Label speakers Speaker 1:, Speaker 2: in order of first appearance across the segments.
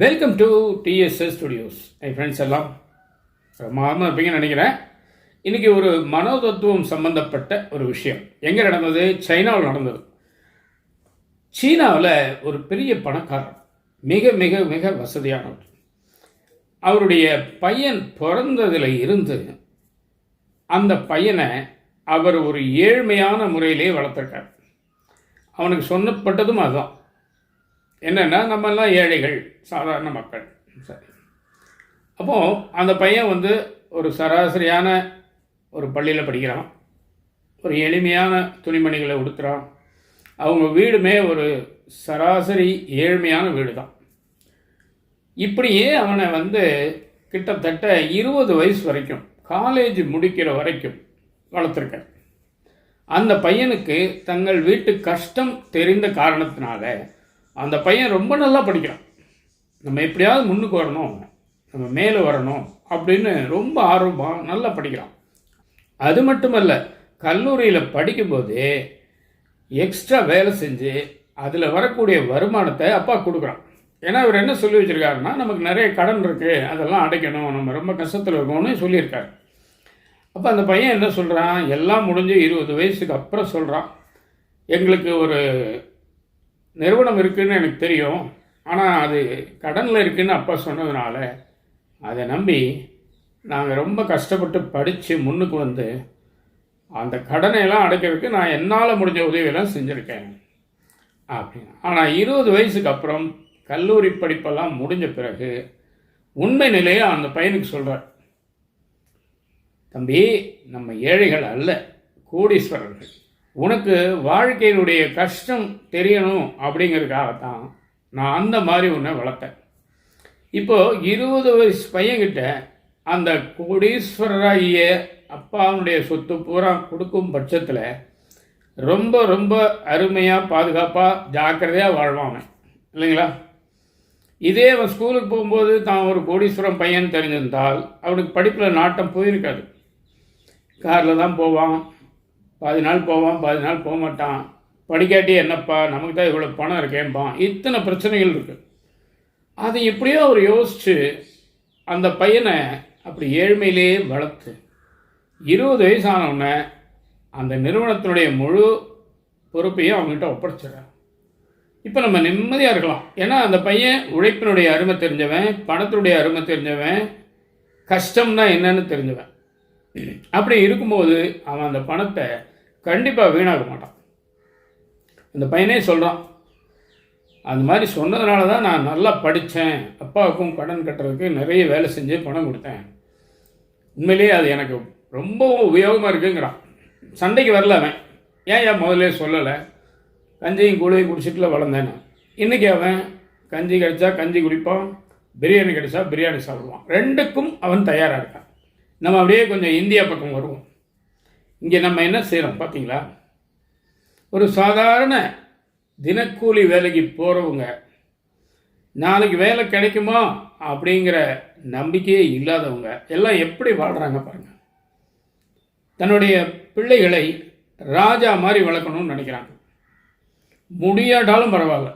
Speaker 1: Welcome to TDS studios என் friends எல்லாம் ரொம்ப இருப்பீங்கன்னு நினைக்கிறேன். இன்றைக்கி ஒரு மனோதத்துவம் சம்பந்தப்பட்ட ஒரு விஷயம். எங்கே நடந்தது? சைனாவில் நடந்தது. சீனாவில் ஒரு பெரிய பணக்காரர் மிக மிக மிக வசதியானவர். அவருடைய பையன் பிறந்ததில் இருந்து அந்த பையனை அவர் ஒரு ஏழ்மையான முறையிலே வளர்த்துருக்கார். அவனுக்கு சொன்னப்பட்டதும் அதுதான் என்னென்னா நம்மெல்லாம் ஏழைகள் சாதாரண மக்கள். சரி. அப்போது அந்த பையன் வந்து ஒரு சராசரியான ஒரு பள்ளியில் படிக்கிறான். ஒரு எளிமையான துணிமணிகளை உடுத்துறான். அவங்க வீடுமே ஒரு சராசரி ஏழ்மையான வீடு தான் இப்படியே அவனை வந்து கிட்டத்தட்ட இருபது வயசு வரைக்கும் காலேஜ் முடிக்கிற வரைக்கும் வளர்த்துருக்கேன் அந்த பையனுக்கு தங்கள் வீட்டு கஷ்டம் தெரிந்த காரணத்தினால அந்த பையன் ரொம்ப நல்லா படிக்கிறான். நம்ம எப்படியாவது முன்னுக்கு வரணும். நம்ம மேலே வரணும் அப்படின்னு ரொம்ப ஆர்வமாக நல்லா படிக்கிறான். அது மட்டுமல்ல கல்லூரியில் படிக்கும்போது எக்ஸ்ட்ரா வேலை செஞ்சு அதில் வரக்கூடிய வருமானத்தை அப்பா கொடுக்குறான். ஏன்னா அவர் என்ன சொல்லி வச்சுருக்காருன்னா நமக்கு நிறைய கடன் இருக்குது அதெல்லாம் அடைக்கணும் நம்ம ரொம்ப கஷ்டத்தில் இருக்கோம்னு சொல்லியிருக்காரு. அப்போ அந்த பையன் என்ன சொல்கிறான் எல்லாம் முடிஞ்சு இருபது வயசுக்கு அப்புறம் சொல்கிறான் எங்களுக்கு ஒரு நிறுவனம் இருக்குதுன்னு எனக்கு தெரியும். ஆனால் அது கடனில் இருக்குதுன்னு அப்பா சொன்னதுனால அதை நம்பி நாங்கள் ரொம்ப கஷ்டப்பட்டு படித்து முன்னுக்கு வந்து அந்த கடனை எல்லாம் அடைக்கிறதுக்கு நான் என்னால் முடிஞ்ச உதவியெல்லாம் செஞ்சுருக்கேன். அப்படின்னு. ஆனால் இருபது வயசுக்கு அப்புறம் கல்லூரி படிப்பெல்லாம் முடிஞ்ச பிறகு உண்மை நிலையை அந்த பையனுக்கு சொல்கிறார் தம்பி நம்ம ஏழைகள் அல்ல கோடீஸ்வரர்கள். உனக்கு வாழ்க்கையினுடைய கஷ்டம் தெரியணும் அப்படிங்கிறதுக்காகத்தான் நான் அந்த மாதிரி உன்னை வளர்த்தேன். இப்போ இருபது வயசு பையன்கிட்ட அந்த கோடீஸ்வரராகிய அப்பாவுடைய சொத்து பூரா கொடுக்கும் பட்சத்தில் ரொம்ப ரொம்ப அருமையாக பாதுகாப்பாக ஜாக்கிரதையாக வாழ்வான் இல்லைங்களா? இதே அவன் ஸ்கூலுக்கு போகும்போது தான் ஒரு கோடீஸ்வரம் பையன் தெரிஞ்சிருந்தால் அவனுக்கு படிப்பில் நாட்டம் போயிருக்காது. காரில் தான் போவான். பாதி நாள் போவான் பாதி நாள் போக மாட்டான். படிக்காட்டி என்னப்பா நமக்கு தான் இவ்வளோ பணம் இருக்கேன்பான் இத்தனை பிரச்சனைகள் இருக்குது அதை எப்படியோ அவர் யோசித்து அந்த பையனை அப்படி ஏழ்மையிலேயே வளர்த்து இருபது வயசானவுடனே அந்த நிறுவனத்தினுடைய முழு பொறுப்பையும் அவங்ககிட்ட ஒப்படைச்சிடுறான். இப்போ நம்ம நிம்மதியாக இருக்கலாம். ஏன்னா அந்த பையன் உழைப்பினுடைய அருமை தெரிஞ்சவன் பணத்தினுடைய அருமை தெரிஞ்சவன் கஷ்டம்னா என்னன்னு தெரிஞ்சவன். அப்படி இருக்கும்போது அவன் அந்த பணத்தை கண்டிப்பாக வீணாக மாட்டான். அந்த பையனே சொல்கிறான் அந்த மாதிரி சொன்னதுனால தான் நான் நல்லா படித்தேன் அப்பாவுக்கும் கடன் கட்டுறதுக்கு நிறைய வேலை செஞ்சு பணம் கொடுத்தேன். உண்மையிலேயே அது எனக்கு ரொம்பவும் உபயோகமாக இருக்குங்கிறான். சண்டைக்கு வரல அவன். ஏன் ஏன் முதல்ல சொல்லலை? கஞ்சியும் கூழையும் குடிச்சிட்டுல வளர்ந்தேன்னு இன்றைக்கி அவன் கஞ்சி கிடைச்சா கஞ்சி குடிப்பான் பிரியாணி கிடைச்சா பிரியாணி சாப்பிடுவான். ரெண்டுக்கும் அவன் தயாராக இருக்கான். நம்ம அப்படியே கொஞ்சம் இந்தியா பக்கம் வருவோம். இங்கே நம்ம என்ன செய்கிறோம் பார்த்தீங்களா ஒரு சாதாரண தினக்கூலி வேலைக்கு போகிறவங்க நாளைக்கு வேலை கிடைக்குமா அப்படிங்கிற நம்பிக்கையே இல்லாதவங்க எல்லாம் எப்படி வாழ்கிறாங்க பாருங்கள் தன்னுடைய பிள்ளைகளை ராஜா மாதிரி வளர்க்கணும்னு நினைக்கிறாங்க. முடியாட்டாலும் பரவாயில்ல.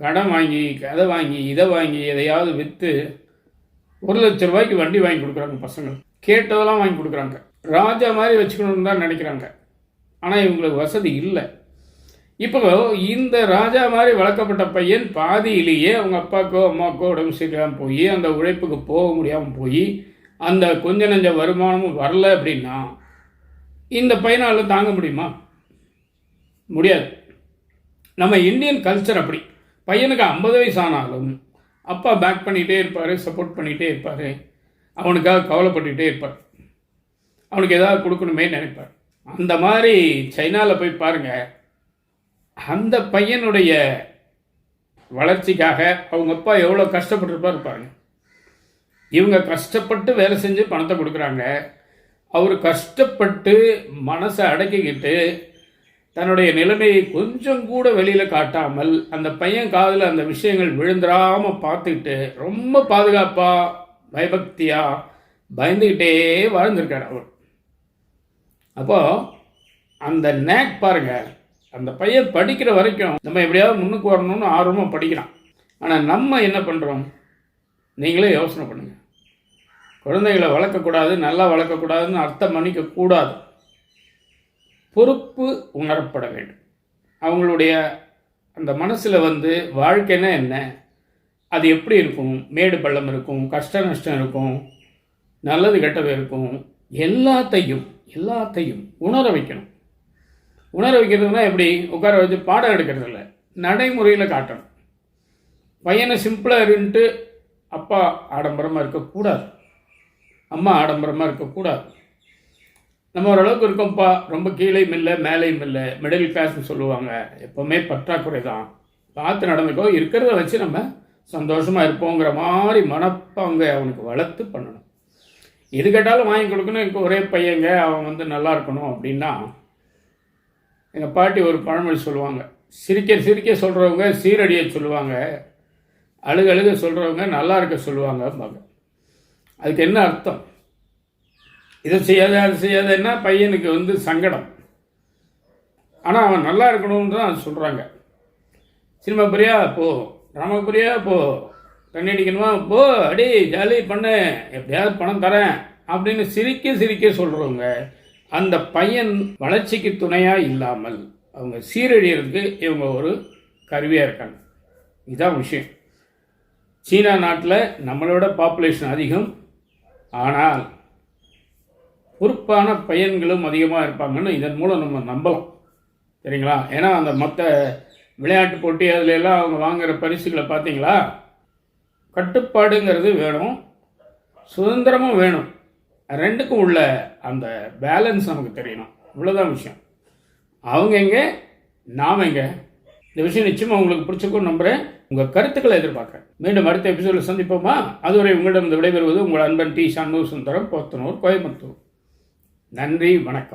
Speaker 1: கடன் வாங்கி அதை வாங்கி இதை வாங்கி எதையாவது விற்று ஒரு லட்ச ரூபாய்க்கு வண்டி வாங்கி கொடுக்குறாங்க பசங்க. கேட்டதெல்லாம் வாங்கி கொடுக்குறாங்க. ராஜா மாதிரி வச்சுக்கணும்னு தான் நினைக்கிறாங்க. ஆனால் இவங்களுக்கு வசதி இல்லை. இப்போ இந்த ராஜா மாதிரி வளர்க்கப்பட்ட பையன் பாதியிலேயே அவங்க அப்பாக்கோ அம்மாக்கோ உடம்பு சரியில்லாமல் போய் அந்த உழைப்புக்கு போக முடியாமல் போய் அந்த கொஞ்ச நஞ்ச வருமானமும் வரல அப்படின்னா இந்த பையனால் தாங்க முடியுமா? முடியாது. நம்ம இந்தியன் கல்ச்சர் அப்படி. பையனுக்கு ஐம்பது வயசு ஆனாலும் அப்பா பேக் பண்ணிகிட்டே இருப்பார் சப்போர்ட் பண்ணிகிட்டே இருப்பார் அவனுக்காக கவலைப்பட்டுக்கிட்டே இருப்பார். அவனுக்கு ஏதாவது கொடுக்கணுமே நினைப்பார். அந்த மாதிரி சைனாவில் போய் பாருங்கள் அந்த பையனுடைய வளர்ச்சிக்காக அவங்க அப்பா எவ்வளோ கஷ்டப்பட்டுருப்பார் பாருங்க. இவங்க கஷ்டப்பட்டு வேலை செஞ்சு பணத்தை கொடுக்குறாங்க. அவர் கஷ்டப்பட்டு மனசை அடக்கிக்கிட்டு தன்னுடைய நிலைமையை கொஞ்சம் கூட வெளியில் காட்டாமல் அந்த பையன் காதில் அந்த விஷயங்கள் விழுந்துடாமல் பார்த்துக்கிட்டு ரொம்ப பாதுகாப்பாக பயபக்தியாக பயந்துக்கிட்டே வாழ்ந்திருக்கார் அவர். அப்போது அந்த நேக் பாருங்க அந்த பையன் படிக்கிற வரைக்கும் நம்ம எப்படியாவது முன்னுக்கு வரணும்னு ஆர்வமாக படிக்கிறான். ஆனால் நம்ம என்ன பண்ணுறோம் நீங்களே யோசனை பண்ணுங்கள் குழந்தைகளை வளர்க்கக்கூடாது நல்லா வளர்க்கக்கூடாதுன்னு அர்த்தம் பண்ணிக்கக்கூடாது. பொறுப்பு உணரப்பட வேண்டும். அவங்களுடைய அந்த மனசில் வந்து வாழ்க்கைன்னா என்ன? அது எப்படி இருக்கும்? மேடு பள்ளம் இருக்கும் கஷ்ட நஷ்டம் இருக்கும் நல்லது கெட்டது இருக்கும் எல்லாத்தையும் எல்லாத்தையும் உணர வைக்கணும். உணர வைக்கிறதுனா எப்படி? உட்கார வச்சு பாடம் எடுக்கிறது இல்லை நடைமுறையில் காட்டணும். பையனை சிம்பிளாக இருந்துட்டு அப்பா ஆடம்பரமாக இருக்கக்கூடாது. அம்மா ஆடம்பரமாக இருக்கக்கூடாது. நம்ம ஓரளவுக்கு இருக்கோம்ப்பா. ரொம்ப கீழேயும் இல்லை மேலேயும் இல்லை. மிடில் கிளாஸ்னு சொல்லுவாங்க. எப்போவுமே பற்றாக்குறை தான். பார்த்து நடந்துக்கோ. இருக்கிறத வச்சு நம்ம சந்தோஷமாக இருப்போங்கிற மாதிரி மனப்பாங்க அவனுக்கு வளர்த்து பண்ணணும். எது கேட்டாலும் வாங்கி கொடுக்கணும். எனக்கு ஒரே பையங்க அவன் வந்து நல்லா இருக்கணும் அப்படின்னா எங்கள் பாட்டி ஒரு பழமொழி சொல்லுவாங்க. சிரிக்க சிரிக்க சொல்கிறவங்க சீரடியை சொல்லுவாங்க. அழுக அழுக சொல்கிறவங்க நல்லா இருக்க சொல்லுவாங்க அதுக்கு என்ன அர்த்தம்? இதை செய்யாத அது செய்யாதன்னா பையனுக்கு வந்து சங்கடம். ஆனால் அவன் நல்லா இருக்கணும்னு தான் சொல்கிறாங்க சினிமா பிரியா போ. ட்ராமா பிரியா போ. கண்ணடிக்கணுமா போ அடி ஜாலி பண்ணு. எப்படியாவது பணம் தரேன் அப்படின்னு சிரிக்க சிரிக்க சொல்கிறவங்க அந்த பையன் வளர்ச்சிக்கு துணையாக இல்லாமல் அவங்க சீரழியறதுக்கு இவங்க ஒரு கருவியாக இருக்காங்க. இதுதான் விஷயம். சீனா நாட்டில் நம்மளோட பாப்புலேஷன் அதிகம். ஆனால் பொறுப்பான பையன்களும் அதிகமாக இருப்பாங்கன்னு இதன் மூலம் நம்ம நம்பலாம். சரிங்களா? ஏன்னா அந்த மற்ற விளையாட்டு போட்டி அதுல எல்லாம் அவங்க வாங்குகிற பரிசுகளை பார்த்தீங்களா? கட்டுப்பாடுங்கிறது வேணும். சுதந்திரமும் வேணும். ரெண்டுக்கும் உள்ள அந்த பேலன்ஸ் நமக்கு தெரியணும். இவ்வளோதான் விஷயம். அவங்க எங்கே? நாம் எங்கே? இந்த விஷயம் நிச்சயமாக உங்களுக்கு பிடிச்சிருக்கும் நம்புகிறேன் உங்கள் கருத்துக்களை எதிர்பார்க்குறேன். மீண்டும் அடுத்த எபிசோடில் சந்திப்போமா? அதுவரை உங்களிடம் விடைபெறுவது உங்கள் அன்பன் டி சண்முக சுந்தரம் போத்தனூர் கோயம்புத்தூர். நன்றி வணக்கம்.